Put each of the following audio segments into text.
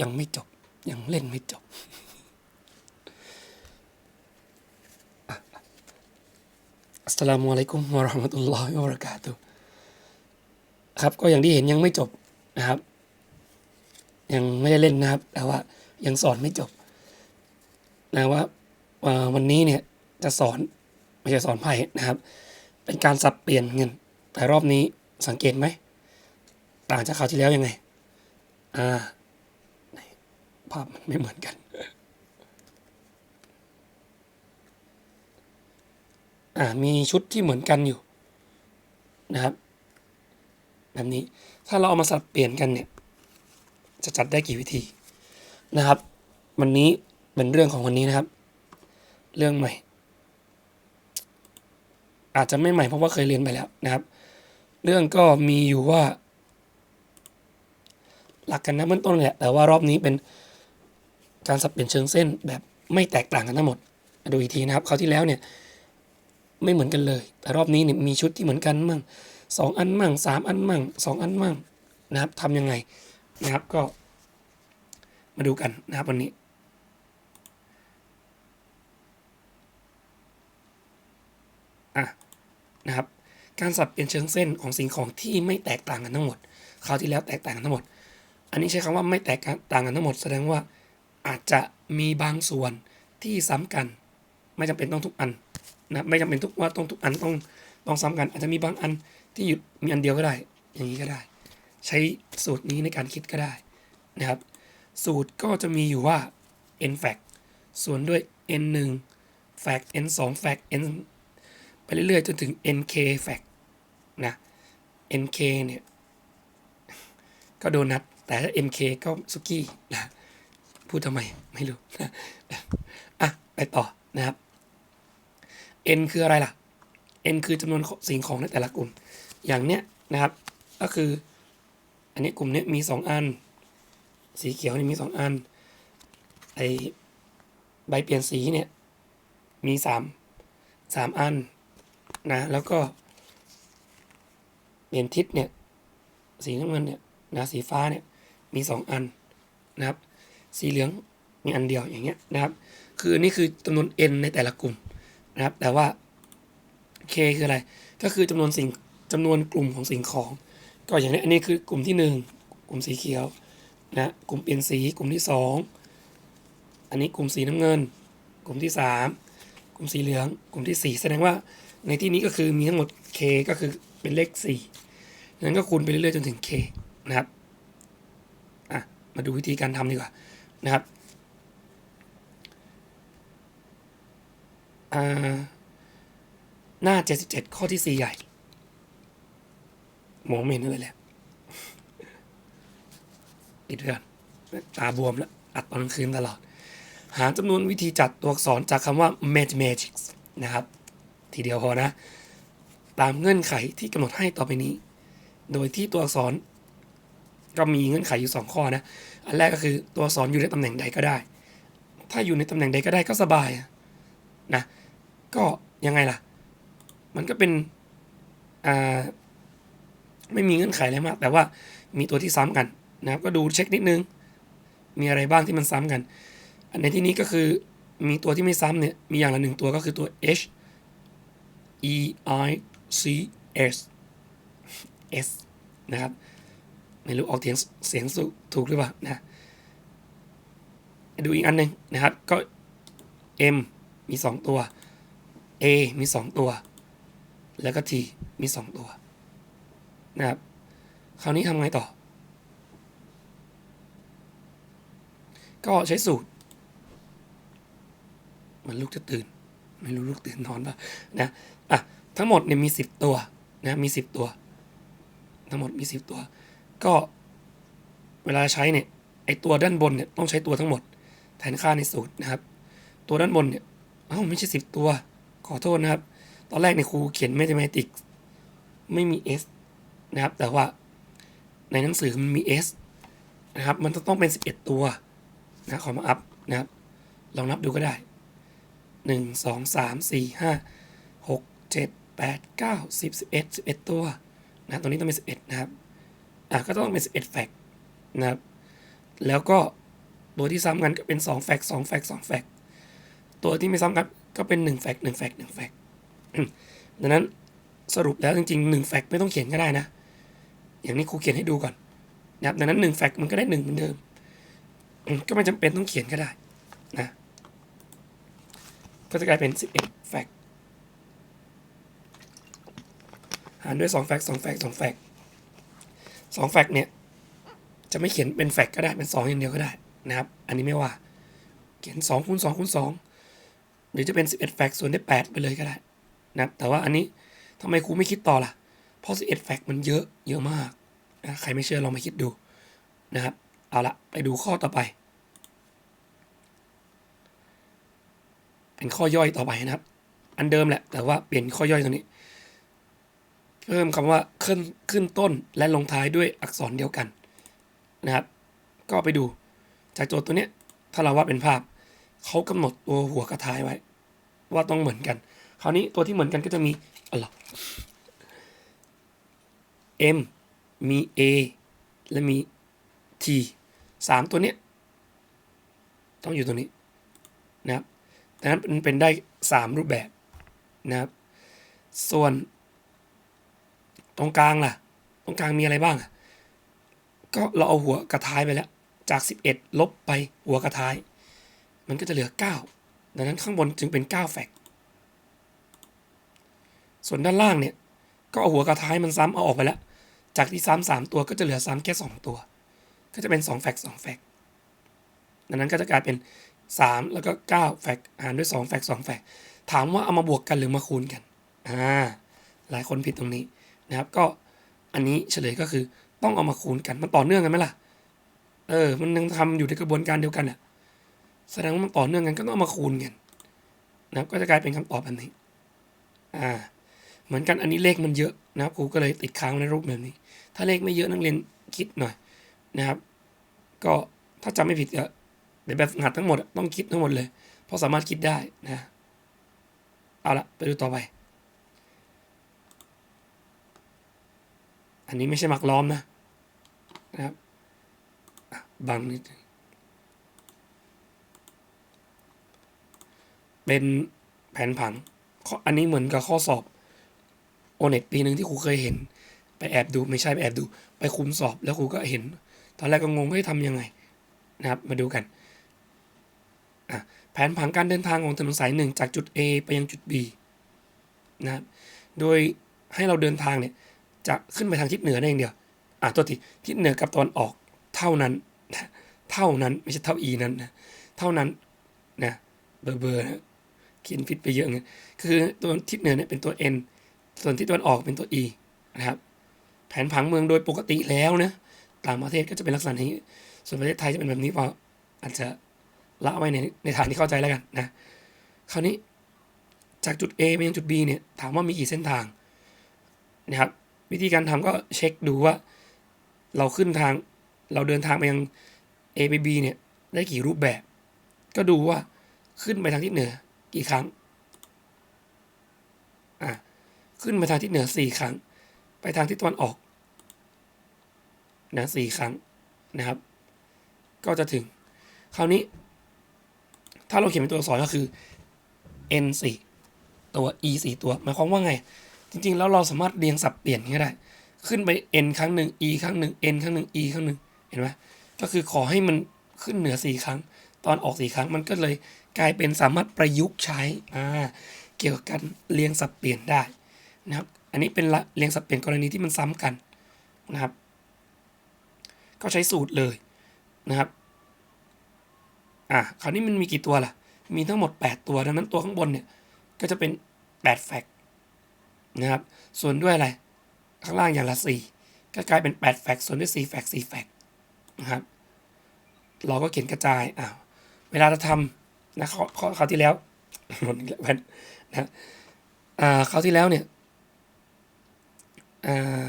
ยังไม่จบ ยังเล่นไม่จบ อัสสลามุอะลัยกุมวะราะห์มะตุลลอฮิวะบะเราะกาตุครับ ก็อย่างที่เห็นยังไม่จบนะครับ ยังไม่ได้เล่นนะครับ แต่ว่ายังสอนไม่จบ นะว่าว่าวันนี้เนี่ยจะสอนไม่ใช่สอนไพ่นะครับ เป็นการสับเปลี่ยนเงิน แต่รอบนี้สังเกตไหม ต่างจากคราวที่แล้วยังไง อ่าภาพมันไม่เหมือนกันอ่ามีชุดที่เหมือนกันอยู่นะครับ แบบนี้ถ้าเราเอามาสับเปลี่ยนกันเนี่ย จะจัดได้กี่วิธีนะครับ วันนี้เป็นเรื่องของวันนี้นะครับ เรื่องใหม่ อาจจะไม่ใหม่เพราะว่าเคยเรียนไปแล้วนะครับ เรื่องก็มีอยู่ว่า หลักกันนะเบื้องต้นแหละแต่ว่ารอบนี้เป็นการสับเปลี่ยนเชิงเส้นแบบไม่แตกต่างกันทั้งหมดดูอีกทีนะครับคราวที่แล้วเนี่ยไม่เหมือนกันเลย แต่รอบนี้เนี่ยมีชุดที่เหมือนกันมั่งสองอันมั่งสามอันมั่งสองอันมั่งนะครับทำยังไงนะครับก็มาดูกันนะครับวันนี้อะนะครับการสับเปลี่ยนเชิงเส้นของสิ่งของที่ไม่แตกต่างกันทั้งหมดคราวที่แล้วแตกต่างกันทั้งหมด อันนี้ใช้คำว่าไม่แตกต่างกันทั้งหมด แสดงว่าอาจจะมีบางส่วนที่ซ้ำกัน ไม่จำเป็นต้องทุกอันนะไม่จำเป็นทุกว่าต้องทุกอันต้องต้องซ้ำกัน อาจจะมีบางอันที่หยุดมีอันเดียวก็ได้ อย่างนี้ก็ได้ ใช้สูตรนี้ในการคิดก็ได้นะครับ สูตรก็จะมีอยู่ว่า n fact ส่วนด้วย n 1 fact n 2 fact n ไปเรื่อยๆ จนถึง nk fact นะ nk เนี่ย ก็โดนัท แต่ถ้า mk ก็สุกี้นะพูดทำไมไม่รู้นะอะไปต่อนะครับ n คืออะไรล่ะ n คือจำนวนสิ่งของในแต่ละกลุ่ม อย่างเนี้ยนะครับ ก็คือ อันนี้กลุ่มเนี้ยมี 2 อัน สีเขียวนี่มี 2 อัน ไอใบเปลี่ยนสีเนี่ย มี 3 3 อันนะ แล้วก็ เปลี่ยนทิศเนี่ย สีน้ำเงินเนี่ยนะ สีฟ้าเนี่ย มีสองอันนะครับ สีเหลืองมีอันเดียวอย่างเงี้ยนะครับ คือนี่คือจำนวน n ในแต่ละกลุ่มนะครับ แต่ว่า k คืออะไร ก็คือจำนวนสิ่งจำนวนกลุ่มของสิ่งของ ก็อย่างนี้อันนี้คือกลุ่มที่หนึ่งกลุ่มสีเขียวนะกลุ่มเปลี่ยนสีกลุ่มที่สองอันนี้กลุ่มสีน้ำเงิน กลุ่มที่สามกลุ่มสีเหลือง กลุ่มที่สี่แสดงว่าในที่นี้ก็คือมีทั้งหมด k ก็คือเป็นเลขสี่นั้นก็คูณไปเรื่อยๆจนถึง k นะครับ มาดูวิธีการทำดีกว่านะครับอ่าหน้า 77 ข้อที่ 4 ใหญ่มองไม่เห็นเลยแหละปิดเพื่อนตาบวมแล้วอัดตอนกลางคืนตลอด หาจำนวนวิธีจัดตัวอักษรจากคำว่า mathematics นะครับ ทีเดียวพอนะ ตามเงื่อนไขที่กำหนดให้ต่อไปนี้ โดยที่ตัวอักษร ก็มีเงื่อนไขอยู่ 2 ข้อนะ อันแรกก็คือตัวอักษรอยู่ในตำแหน่งใดก็ได้ ถ้าอยู่ในตำแหน่งใดก็ได้ก็สบายนะ ก็ยังไงล่ะ มันก็เป็นอ่าไม่มีเงื่อนไขอะไรมาก แต่ว่ามีตัวที่ซ้ำกันนะครับก็ดูเช็คนิดนึง มีอะไรบ้างที่มันซ้ำกันอัน ในที่นี้ก็คือมีตัวที่ไม่ซ้ำเนี่ย มีอย่างละหนึ่งตัวก็คือตัว H E I C S S นะครับ ไม่รู้ออกเสียงเสียงถูกหรือเปล่านะดูอีกอันหนึ่งนะครับก็ M มี 2 ตัว A มี 2 ตัว แล้วก็ T มี 2 ตัวนะครับคราวนี้ทำไงต่อ ก็ใช้สูตร มันลูกจะตื่น ไม่รู้ลูกตื่นนอนป่ะนะอะทั้งหมดเนี่ยมี 10 ตัวนะมี 10 ตัว ทั้งหมดมี 10 ตัว ก็เวลาใช้เนี่ยไอตัวด้านบนเนี่ยต้องใช้ตัวทั้งหมด แทนค่าในสูตรนะครับ ตัวด้านบนเนี่ยเอ้าไม่ใช่10ตัว ขอโทษนะครับ ตอนแรกในครูเขียน mathematics ไม่มี s นะครับ แต่ว่าในหนังสือมันมี s นะครับ มันต้องเป็น 11 ตัวนะขอมาอัพนะครับ ลองนับดูก็ได้ 1 2 3 4 5 6 7 8 9 10 11 11 ตัวนะตัวนี้ต้องเป็น 11 นะครับ อะก็ต้องเป็น 11 แฟกต์นะครับ แล้วก็ตัวที่ซ้ำกันก็เป็น 2 แฟกต์2แฟกต์2แฟกต์ตัวที่ไม่ซ้ำกันก็เป็น 1 แฟกต์1แฟกต์1แฟกต์ดังนั้นสรุปแล้วจริงๆ1แฟกต์ไม่ต้องเขียนก็ได้นะ อย่างนี้ครูเขียนให้ดูก่อนนะครับดังนั้น1แฟกต์มันก็ได้1เหมือนเดิม ก็ไม่จำเป็นต้องเขียนก็ได้นะ ก็จะกลายเป็น 11 แฟกต์หารด้วย 2 แฟกต์2แฟกต์2แฟก ต์2แฟกต์เนี่ยจะไม่เขียนเป็นแฟกต์ก็ได้เป็น 2 อย่างเดียวก็ได้นะครับ อันนี้ไม่ว่า เขียน2คูณ2คูณ2หรือจะเป็น 11แฟกต์ส่วนได้8ไปเลยก็ได้นะครับแต่ว่าอันนี้ทำไมครูไม่คิดต่อล่ะ เพราะ 11แฟกต์มันเยอะเยอะมากนะใครไม่เชื่อลองมาคิดดูนะครับ เอาละไปดูข้อต่อไป เป็นข้อย่อยต่อไปนะครับ อันเดิมแหละแต่ว่าเปลี่ยนข้อย่อยตรงนี้ พิ่มคำว่าขึ้นขึ้นต้นและลงท้ายด้วยอักษรเดียวกันนะครับ ก็ไปดูจากโจทย์ตัวเนี้ยถ้าเราว่าดเป็นภาพเขากำหนดตัวหัวกับท้ายไว้ ว่าต้องเหมือนกัน คราวนี้ตัวที่เหมือนกันก็จะมีอะไร M มี A และมี T สามตัวเนี้ยต้องอยู่ตรงนี้นะครับดังนั้นมันเป็นได้สามรูปแบบนะครับ ส่วน ตรงกลางล่ะ ตรงกลางมีอะไรบ้าง ก็เราเอาหัวกระท้ายไปแล้ว จาก 11 ลบไปหัวกระท้าย มันก็จะเหลือ 9 ดังนั้นข้างบนจึงเป็น 9 แฟก ส่วนด้านล่างเนี่ย ก็เอาหัวกระท้ายมันซ้ำเอาออกไปแล้ว จากที่ซ้ำสามตัวก็จะเหลือซ้ำแค่สองตัว ก็จะเป็น 2 แฟก2แฟกดังนั้นก็จะกลายเป็น 3 แล้วก็ 9 แฟกหารด้วย 2 แฟก2แฟกถามว่าเอามาบวกกันหรือมาคูณกัน อ่า หลายคนผิดตรงนี้ นะครับ ก็อันนี้เฉลยก็คือต้องเอามาคูณกันมันต่อเนื่องกันไหมล่ะ เออ มันยังทำอยู่ในกระบวนการเดียวกันอะ แสดงว่ามันต่อเนื่องกันก็ต้องเอามาคูณกันนะครับ ก็จะกลายเป็นคำตอบแบบนี้ อ่า เหมือนกันอันนี้เลขมันเยอะนะครับครูก็เลยติดค้างในรูปแบบนี้ ถ้าเลขไม่เยอะนักเรียนคิดหน่อยนะครับ ก็ถ้าจำไม่ผิดก็เดี๋ยวแบบหัดทั้งหมดต้องคิดทั้งหมดเลย เพราะสามารถคิดได้นะ เอาละไปดูต่อไป อันนี้ไม่ใช่หมักล้อมนะนะครับบังนิดเป็นแผนผังอันนี้เหมือนกับข้อสอบโอเน็ตปีหนึ่งที่ครูเคยเห็น ไปแอบดูไม่ใช่ไปแอบดู ไปคุมสอบแล้วครูก็เห็น ตอนแรกก็งงว่าให้ทำยังไงนะครับ มาดูกันอะแผนผังการเดินทางของถนนสายหนึ่งจากจุด A ไปยังจุด B นะครับโดยให้เราเดินทางเนี่ย จะขึ้นไปทางทิศเหนือได้องเดียวอะตัวทีทิศเหนือกับตอนออกเท่านั้น เท่านั้นไม่ใช่เท่าอีนั้นนะเท่านั้นนะเบอร์เบอร์นะเขียนผิดไปเยอะเงี้ยคือตัวทิศเหนือเนี่ยเป็นตัว n ส่วนทิศตะวันออกเป็นตัว e นะครับ แผนผังเมืองโดยปกติแล้วนะต่างประเทศก็จะเป็นลักษณะนี้ ส่วนประเทศไทยจะเป็นแบบนี้พออาจจะละไว้ในในฐานที่เข้าใจแล้วกันนะคราวนี้จากจุด A ไปยังจุด B เนี่ยถามว่ามีกี่เส้นทางนะครับ วิธีการทำก็เช็คดูว่า เราขึ้นทาง เราเดินทางไปยัง A ไป B เนี่ย ได้กี่รูปแบบ ก็ดูว่าขึ้นไปทางทิศเหนือกี่ครั้งอะขึ้นไปทางทิศเหนือสี่ครั้ง ไปทางทิศตะวันออกนะสี่ครั้งนะครับ ก็จะถึง คราวนี้ ถ้าเราเขียนเป็นตัวอักษรก็คือ n สี่ตัว e สี่ตัวหมายความว่าไง จริงๆ แล้วเราสามารถเรียงสับเปลี่ยนก็ได้ ขึ้นไป n ครั้งหนึ่ง e ครั้งหนึ่ง n ครั้งหนึ่ง e ครั้งหนึ่งเห็นไหมก็คือขอให้มันขึ้นเหนือสี่ครั้ง ตอนออกสี่ครั้งมันก็เลยกลายเป็นสามารถประยุกต์ใช้อ่าเกี่ยวกับการเรียงสับเปลี่ยนได้นะครับ อันนี้เป็นเรียงสับเปลี่ยนกรณีที่มันซ้ำกันนะครับ ก็ใช้สูตรเลยนะครับอะคราวนี้มันมีกี่ตัวล่ะ มีทั้งหมด 8 ตัว ดังนั้นตัวข้างบนเนี่ย ก็จะเป็น8แฟก นะครับส่วนด้วยอะไร ข้างล่างอย่างละ 4 ก็กลายเป็น 8 แฟกต์ส่วนด้วย4แฟกต์4แฟกต์นะครับเราก็เขียนกระจายอ้าวเวลาเราทำนะเข้อข้อคราที่แล้วหมดอีกแล้วนนะอ่าคราที่แล้วเนี่ยอ่า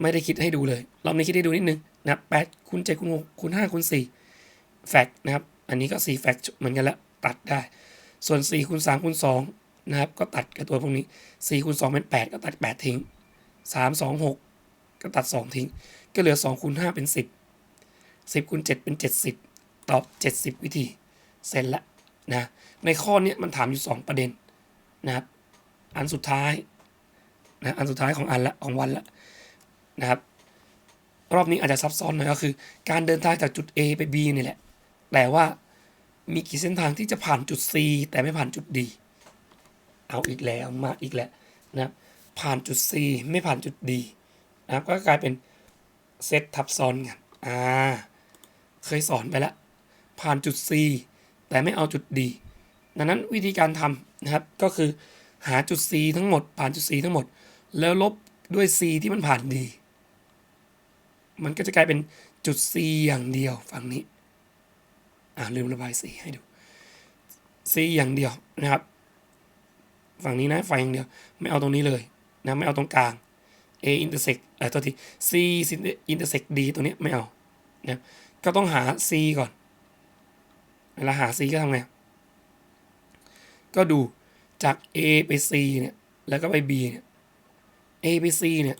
ไม่ได้คิดให้ดูเลย รอบนี้คิดให้ดูนิดนึงนะแปดคูณเจ็ดคูณหกคูณห้าคูณสี่แฟกต์นะครับ อันนี้ก็สี่แฟกต์เหมือนกันล้วตัดได้ ส่วนสี่คูณสามคูณสอง นะครับ ก็ตัดกับตัวพวกนี้สี่คูณสองเป็นแปดก็ตัดแปดทิ้งสามสองหกก็ตัดสองทิ้ง ก็เหลือสองคูณห้าเป็นสิบสิบคูณเจ็ดเป็นเจ็ดสิบตอบเจ็ดสิบวิธี เสร็จละนะ ในข้อเนี้ยมันถามอยู่สองประเด็นนะครับ อันสุดท้ายนะอันสุดท้ายของอันละของวันละนะครับ รอบนี้อาจจะซับซ้อนหน่อยก็คือ การเดินทางจากจุด A ไป B นี่แหละแต่ว่ามีกี่เส้นทางที่จะผ่านจุด C แต่ไม่ผ่านจุด D เอาอีกแล้วมาอีกแล้วนะครับผ่านจุด C ไม่ผ่านจุด D นะครับก็กลายเป็นเซตทับซ้อนกันอ่าเคยสอนไปแล้วผ่านจุด C แต่ไม่เอาจุด D ดังนั้นวิธีการทำนะครับก็คือหาจุด C ทั้งหมด ผ่านจุด C ทั้งหมด แล้วลบด้วย C ที่มันผ่าน D มันก็จะกลายเป็นจุด C อย่างเดียวฝั่งนี้อ่าลืมระบายสีให้ดู C อย่างเดียวนะครับ ฝั่งนี้นะไฟอย่างเดียว ไม่เอาตรงนี้เลยนะไม่เอาตรงกลาง A intersect เอ่อตัวที่ C intersect D ตัวนี้ไม่เอานะก็ต้องหา C ก่อน เวลาหา C ก็ทำไง ก็ดูจาก A ไป C เนี่ย แล้วก็ไป B เนี่ย A ไป C เนี่ย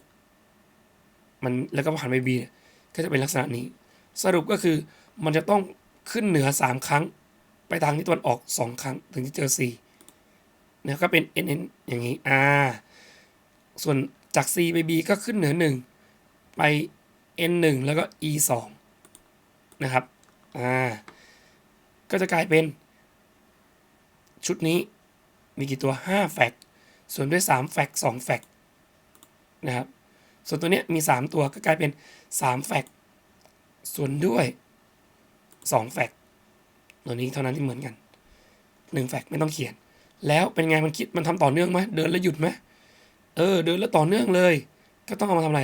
มัน แล้วก็ผ่านไป B เนี่ย ก็จะเป็นลักษณะนี้ สรุปก็คือมันจะต้องขึ้นเหนือ 3 ครั้ง ไปทางที่ตะวันออก 2 ครั้ง ถึงจะเจอ C นะก็เป็น N N อย่างนี้อ่าส่วนจาก C ไป B ก็ขึ้นเหนือ 1 ไป N 1แล้วก็ E 2นะครับอ่าก็จะกลายเป็น ชุดนี้มีกี่ตัว 5 แฟกต์ส่วนด้วย 3 แฟกต์2แฟกต์นะครับ ส่วนตัวเนี้ยมี 3 ตัวก็กลายเป็น 3 แฟกต์ส่วนด้วย 2 แฟกต์ตัวนี้เท่านั้นที่เหมือนกัน 1 แฟกต์ไม่ต้องเขียน แล้วเป็นไงมันคิดมันทำต่อเนื่องไหมเดินแล้วหยุดไหมเออ เดินแล้วต่อเนื่องเลย ก็ต้องเอามาทำอะไร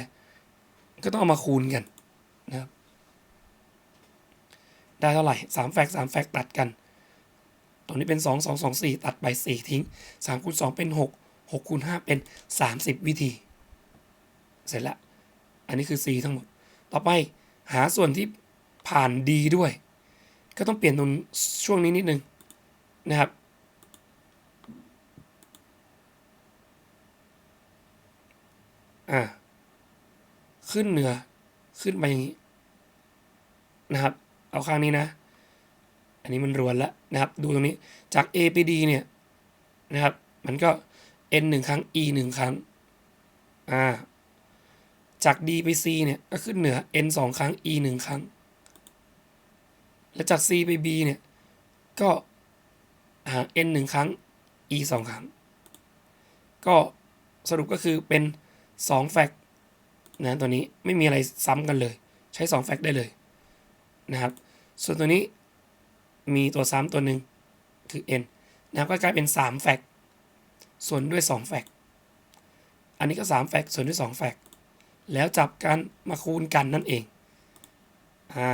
ก็ต้องเอามาคูณกันนะครับได้เท่าไหร่สามแฟกสามแฟกตัดกัน ตรงนี้เป็นสองสองสองสี่ตัดไปสี่ทิ้งสามคูณสองเป็นหกหกคูณห้าเป็นสามสิบวิธี เสร็จละ อันนี้คือ C ทั้งหมด ต่อไปหาส่วนที่ผ่าน D ด้วย ก็ต้องเปลี่ยนตรงช่วงนี้นิดนึงนะครับ อ่า ขึ้นเหนือ ขึ้นไปอย่างนี้ นะครับ เอาข้างนี้นะ อันนี้มันรวนแล้วนะครับ ดูตรงนี้ จาก A ไป D เนี่ย นะครับ มันก็ N หนึ่งครั้ง E หนึ่งครั้ง อ่า จาก D ไป C เนี่ย ก็ขึ้นเหนือ N สองครั้ง E หนึ่งครั้ง แล้วจาก C ไป B เนี่ย ก็หา N หนึ่งครั้ง E สองครั้ง ก็สรุปก็คือเป็น สองแฟกต์นะตัวนี้ไม่มีอะไรซ้ำกันเลย ใช้สองแฟกต์ได้เลยนะครับ ส่วนตัวนี้มีตัวซ้ำตัวหนึ่งคือ n นะครับก็กลายเป็น 3 แฟกต์ส่วนด้วย 2 แฟกต์อันนี้ก็ 3 แฟกต์ส่วนด้วย 2 แฟกต์แล้วจับกันมาคูณกันนั่นเองอ่า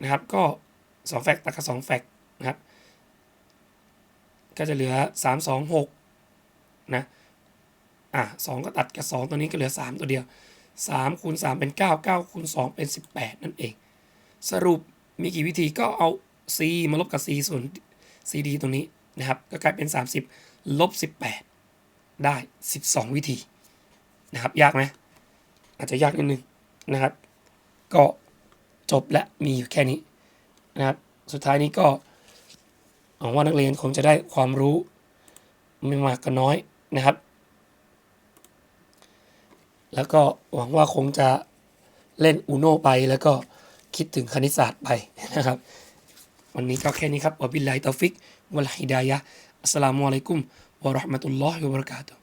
นะครับ ก็ 2 แฟกต์ตัดกับ2แฟกต์นะครับ ก็จะเหลือ 3 2 6 นะ อะ2ก็ตัดกับ 2 ตัวนี้ก็เหลือ 3 ตัวเดียว3คูณ3เป็น 9 9คูณ2เป็น 18 นั่นเอง สรุปมีกี่วิธีก็เอา c มาลบกับ c ส่วน cd ตรงนี้นะครับ ก็กลายเป็น 30ลบ18 ได้ 12 วิธีนะครับ ยากไหมอาจจะยากนิดนึงนะครับ ก็จบและมีอยู่แค่นี้นะครับ สุดท้ายนี้ก็หวังว่านักเรียนคงจะได้ความรู้ไม่มากก็น้อยนะครับ แล้วก็หวังว่าคงจะเล่นอูโนไปแล้วก็คิดถึงคณิตศาสตร์ไปนะครับ วันนี้ก็แค่นี้ครับวบิลลตอฟิกวะลฮิดายะอัสสลามุอะลัยกุมวะราะห์มะตุลลอฮิวะบะเราะกาตุฮ์